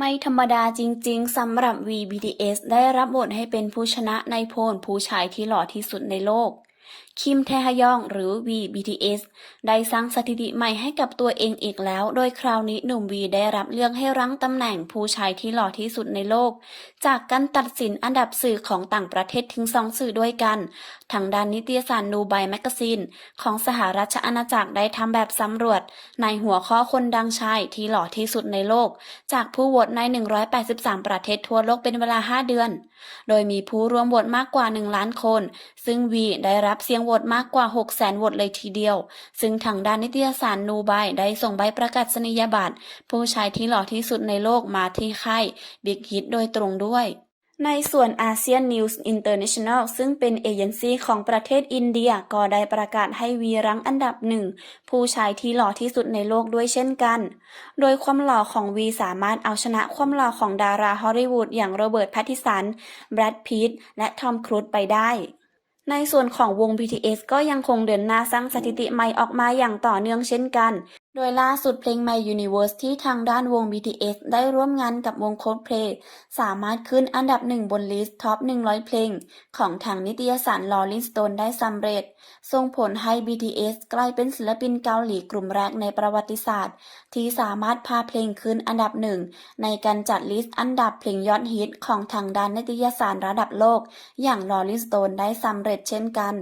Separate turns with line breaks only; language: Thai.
ไม่ธรรมดาจริงๆสำหรับ V BTS ได้รับบทให้เป็นผู้ชนะในโพลผู้ชายที่หล่อที่สุดในโลก คิมแทฮยองหรือ V BTS ได้สร้างสถิติใหม่ให้กับตัวเองอีกแล้ว โดยคราวนี้หนุ่มวีได้รับเลือกให้รั้งตำแหน่งผู้ชายที่หล่อที่สุดในโลก จากการตัดสินอันดับสื่อของต่างประเทศถึงสองสื่อด้วยกัน ทางด้านนิตยสารนูไบแมกกาซีนของสหราชอาณาจักรได้ทำแบบสำรวจ ในหัวข้อคนดังชายที่หล่อที่สุดในโลก จากผู้โหวตใน 183 ประเทศทั่วโลกเป็นเวลา 5 เดือน โดยมีผู้ร่วมโหวตมากกว่า 1 ล้านคน ซึ่งวีได้รับเสียงโหวตมากกว่า 6 0 0 0 0โหวตเลยทีเดียว ซึ่งทางด้านนิตยสารนูไบได้ส่งใบประกาศนียบัตร ผู้ชายที่หล่อที่สุดในโลกมาที่ค่ายบิ๊กฮิตโดยตรงด้วยในส่วนอาเซียนนิวส์อินเตอร์เนชั่นแนลซึ่งเป็นเอเจนซี่ของประเทศอินเดียก็ได้ประกาศให้วีรั้งอันดับหนึ่ง ผู้ชายที่หล่อที่สุดในโลกด้วยเช่นกัน โดยความหล่อของวีสามารถเอาชนะความหล่อของดาราฮอลลีวูดอย่างโรเบิร์ตแพตติสัน แบรดพีตและทอมครูซไปได้ ในส่วนของวง BTS ก็ยังคงเดินหน้าสร้างสถิติใหม่ออกมาอย่างต่อเนื่องเช่นกัน โดยล่าสุดเพลง My Universe ที่ทางด้านวง BTS ได้ร่วมงานกับวง Coldplay สามารถขึ้นอันดับหนึ่งบนลิสต์ท็อป 100 เพลง ของทางนิตยสาร Rolling Stone ได้สำเร็จ ส่งผลให้ BTS กลายเป็นศิลปินเกาหลีกลุ่มแรกในประวัติศาสตร์ ที่สามารถพาเพลงขึ้นอันดับหนึ่งในการจัดลิสต์อันดับเพลงยอดฮิตของทางด้านนิตยสารระดับโลก อย่าง Rolling Stone ได้สำเร็จเช่นกัน